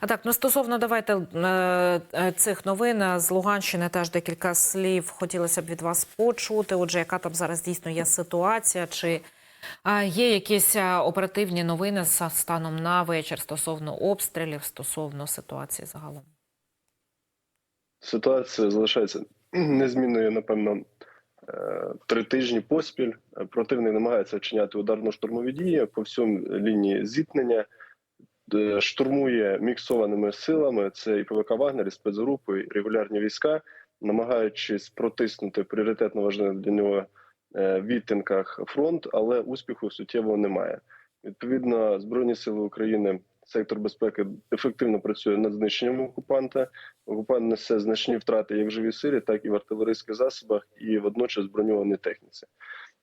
А так, ну стосовно давайте е, е, цих новин е, з Луганщини теж декілька слів хотілося б від вас почути. Отже, яка там зараз дійсно є ситуація? Чи є якісь оперативні новини за станом на вечір стосовно обстрілів, стосовно ситуації загалом? Ситуація залишається незмінною, напевно, три тижні поспіль. Противник намагається вчиняти ударно-штурмові дії по всьому лінії зіткнення, штурмує міксованими силами. Це і ПВК Вагнер, і спецгрупи, і регулярні війська, намагаючись протиснути пріоритетно важливий для нього е, відтинках фронт, але успіху суттєвого немає. Відповідно, збройні сили України. Сектор безпеки ефективно працює над знищенням окупанта. Окупант несе значні втрати як в живій силі, так і в артилерійських засобах, і водночас броньованій техніці.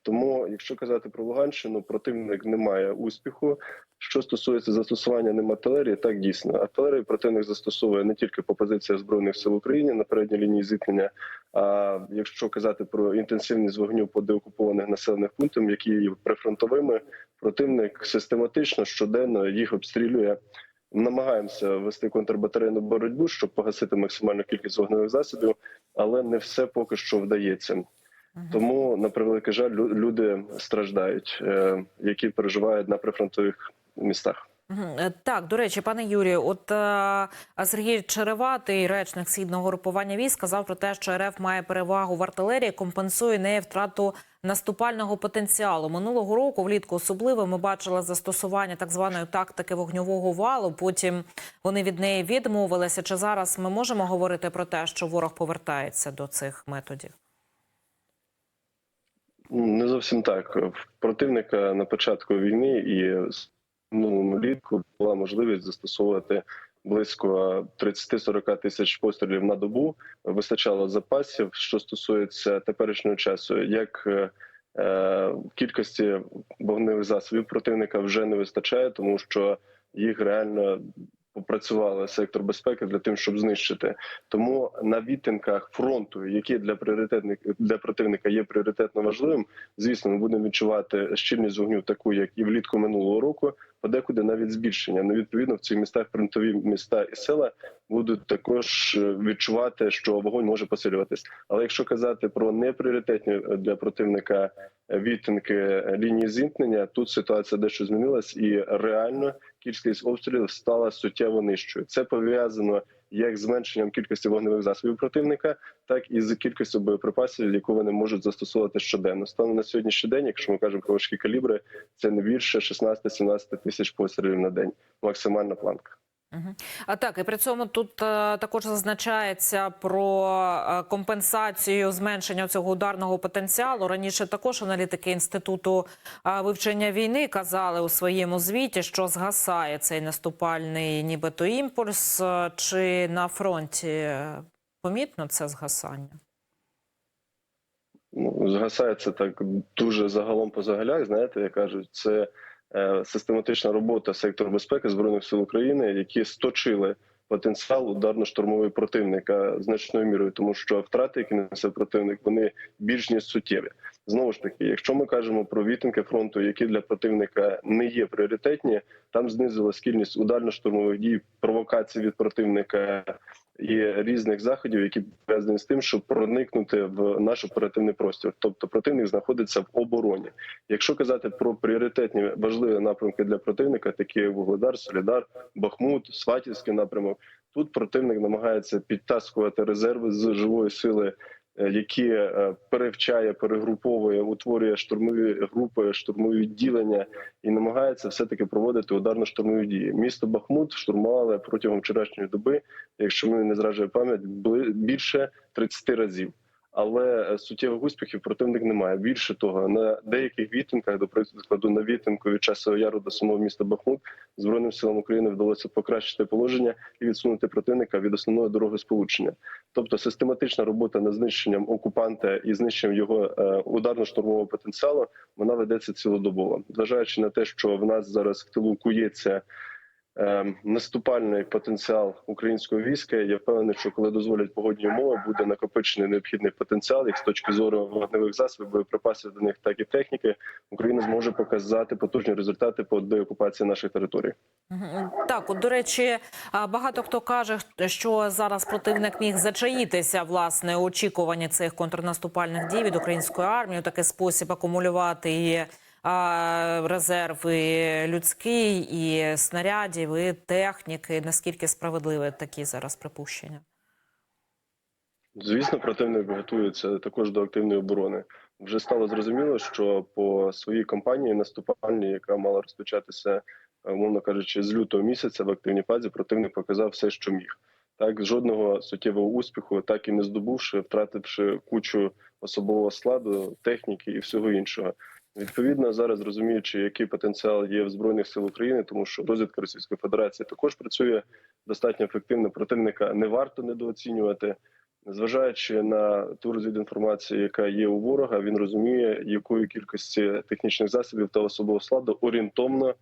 Тому, якщо казати про Луганщину, противник не має успіху. Що стосується застосування ним артилерії, так дійсно артилерію противник застосовує не тільки по позиціях збройних сил України на передній лінії зіткнення. А якщо казати про інтенсивність вогню по деокупованих населених пунктах, які є прифронтовими, противник систематично щоденно їх обстрілює. Намагаємося вести контрбатарейну боротьбу, щоб погасити максимальну кількість вогневих засобів, але не все поки що вдається. Тому на превеликий жаль, лю- люди страждають, е, які переживають на прифронтових містах. Е, Так, до речі, пане Юрію, от е, Сергій Череватий, речник східного групування військ, сказав про те, що РФ має перевагу в артилерії, компенсує неї втрату наступального потенціалу. Минулого року, влітку особливо, ми бачили застосування так званої тактики вогньового валу. Потім вони від неї відмовилися. Чи зараз ми можемо говорити про те, що ворог повертається до цих методів? Не зовсім так. Противника на початку війни і минулому літку була можливість застосовувати близько 30-40 тисяч пострілів на добу. Вистачало запасів. Що стосується теперішнього часу, як е, е, кількості вогневих засобів противника вже не вистачає, тому що їх реально попрацювали сектор безпеки для тим, щоб знищити. Тому на відтинках фронту, які для пріоритетних для противника є пріоритетно важливим, звісно, ми будемо відчувати щільність вогню, таку як і влітку минулого року, подекуди навіть збільшення. Ну відповідно в цих містах фронтові міста і села будуть також е, відчувати, що вогонь може посилюватись. Але якщо казати про непріоритетні для противника відтинки е, лінії зіткнення, тут ситуація дещо змінилась, і реально кількість обстрілів стала суттєво нижчою. Це пов'язано як з зменшенням кількості вогневих засобів противника, так і з кількістю боєприпасів, яку вони можуть застосовувати щоденно. Станом на сьогоднішній день, якщо ми кажемо про важкі калібри, це не більше 16-17 тисяч пострілів на день. Максимальна планка. А так, і при цьому тут е, також зазначається про е, компенсацію зменшення цього ударного потенціалу. Раніше також аналітики інституту е, вивчення війни казали у своєму звіті, що згасає цей наступальний, нібито імпульс. Чи на фронті помітно це згасання? Ну, згасає це так дуже загалом по загалях. Знаєте, як кажуть, це систематична робота сектору безпеки збройних сил України, які сточили потенціал ударно-штурмовий противника значною мірою, тому що втрати, які несе противник, вони більш ніж суттєві. Знову ж таки, якщо ми кажемо про відтинки фронту, які для противника не є пріоритетні, там знизилась кількість ударно-штурмових дій, провокацій від противника і різних заходів, які пов'язані з тим, щоб проникнути в наш оперативний простір. Тобто противник знаходиться в обороні. Якщо казати про пріоритетні важливі напрямки для противника, такі як Вугледар, Солідар, Бахмут, Сватівський напрямок, тут противник намагається підтаскувати резерви з живої сили. Е, Які е, перевчає, перегруповує, утворює штурмові групи, штурмові відділення і намагається все таки проводити ударно-штурмові дії. Місто Бахмут штурмували протягом вчорашньої доби, якщо мені не зраджує пам'ять, більше 30 разів. Але е, суттєвих успіхів противник немає. Більше того, на деяких відтинках, до прикладу, на відтинку від часового яру до самого міста Бахмут, збройним силам України вдалося покращити положення і відсунути противника від основної дороги сполучення. Тобто систематична робота над знищенням окупанта і знищенням його е, ударно-штурмового потенціалу вона ведеться цілодобово, зважаючи на те, що в нас зараз в тилу кується наступальний потенціал українського війська. Я впевнений, що коли дозволять погодні умови, буде накопичений необхідний потенціал, як з точки зору вогневих засобів, боєприпасів до них, так і техніки. Україна зможе показати потужні результати по деокупації наших територій. Так, от, до речі, багато хто каже, що зараз противник міг зачаїтися власне у очікуванні цих контрнаступальних дій від української армії, такий спосіб акумулювати і резерв і людський, і снарядів, і техніки. Наскільки справедливі такі зараз припущення? Звісно, противник готується також до активної оборони. Вже стало зрозуміло, що по своїй кампанії наступальній, яка мала розпочатися, е, умовно кажучи, з лютого місяця в активній фазі, противник показав все, що міг. Так, жодного суттєвого успіху, так і не здобувши, втративши кучу особового складу, техніки і всього іншого. Відповідно, зараз розуміючи, який потенціал є в збройних сил України, тому що розвідка Російської Федерації також працює достатньо ефективно. Противника не варто недооцінювати. Зважаючи на ту розвідінформацію, яка є у ворога, він розуміє, якої кількості технічних засобів та особового складу орієнтовно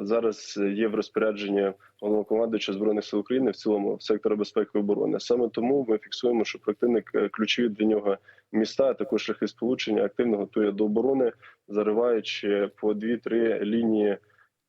зараз є в розпорядженні головнокомандуюча збройних сил України в цілому сектора безпеки і оборони. Саме тому ми фіксуємо, що противник е, ключові для нього міста, а також шляхи сполучення активно готує до оборони, зариваючи по дві-три лінії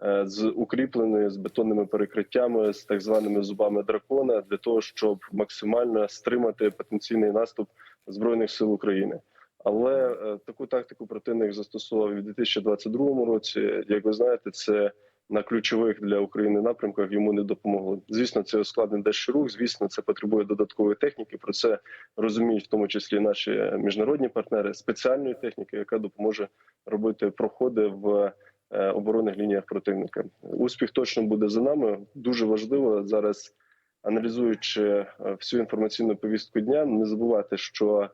е, з укріпленою з бетонними перекриттями, з так званими зубами дракона, для того, щоб максимально стримати потенційний наступ збройних сил України. Але е, таку тактику противник застосував і в 2022 році. Як ви знаєте, це на ключових для України напрямках йому не допомогло. Звісно, це ускладнить дещо рух. Звісно, це потребує додаткової техніки. Про це розуміють в тому числі наші міжнародні партнери спеціальної техніки, яка допоможе робити проходи в е, оборонних лініях противника. Успіх точно буде за нами. Дуже важливо зараз, аналізуючи е, всю інформаційну повістку дня, не забувати, що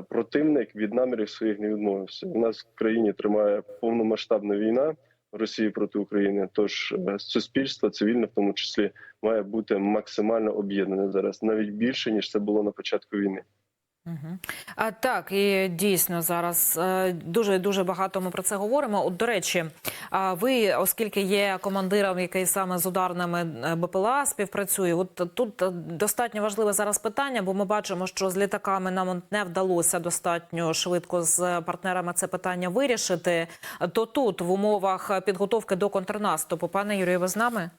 противник від намірів своїх не відмовився. У нас в країні тримає повномасштабна війна Росії проти України. Тож е, суспільство цивільне, в тому числі, має бути максимально об'єднане зараз, навіть більше ніж це було на початку війни. А так і дійсно зараз е, дуже дуже багато ми про це говоримо. От до речі, ви, оскільки є командиром, який саме з ударними е, БПЛА співпрацює, от тут е, достатньо важливе зараз питання, бо ми бачимо, що з літаками нам не вдалося достатньо швидко з партнерами це питання вирішити. То тут в умовах підготовки до контрнаступу, пане Юрію, ви з нами?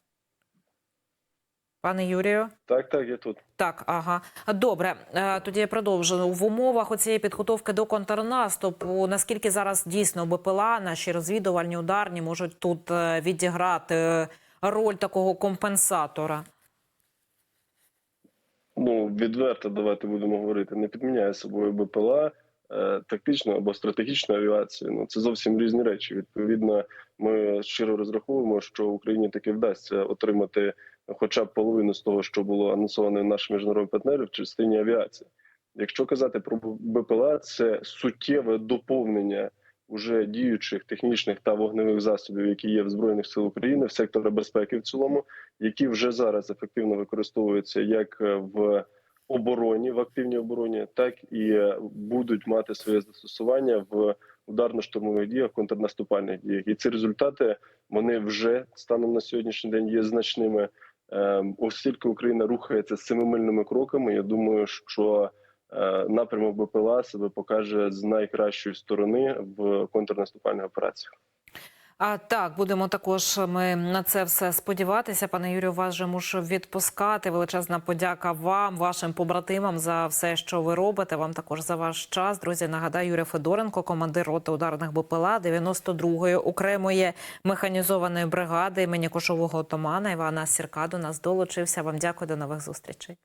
Пане Юрію? Так, так, я тут. Так, ага, добре. Е, Тоді я продовжу в умовах оцієї підготовки до контрнаступу. Наскільки зараз дійсно БПЛА, наші розвідувальні ударні можуть тут е, відіграти роль такого компенсатора? Ну відверто давайте будемо говорити. Не підміняє собою БПЛА. Е, Тактичну або стратегічну авіацію ну це зовсім різні речі. Відповідно, ми щиро розраховуємо, що Україні таки вдасться отримати хоча б половину з того, що було анонсовано нашими міжнародними партнерами в частині авіації. Якщо казати про БПЛА, це суттєве доповнення уже діючих технічних та вогневих засобів, які є в збройних сил України в секторі безпеки в цілому, які вже зараз ефективно використовуються як в обороні, в активній обороні, так і е, будуть мати своє застосування в ударно-штурмових діях, контрнаступальних діях. І ці результати вони вже станом на сьогоднішній день є значними. Ем, Оскільки Україна рухається семимильними кроками, я думаю, що е, напрямок БПЛА себе покаже з найкращої сторони в контрнаступальних операціях. А так, будемо також ми на це все сподіватися. Пане Юрію, вас же мушу відпускати. Величезна подяка вам, вашим побратимам за все, що ви робите. Вам також за ваш час. Друзі, нагадаю, Юрій Федоренко, командир роти ударних БПЛА 92-ї окремої механізованої бригади імені кошового отамана Івана Сірка до нас долучився. Вам дякую до нових зустрічей.